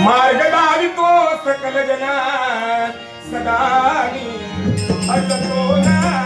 मार्ग दावितो सकल जना सदा मी हसतो ना।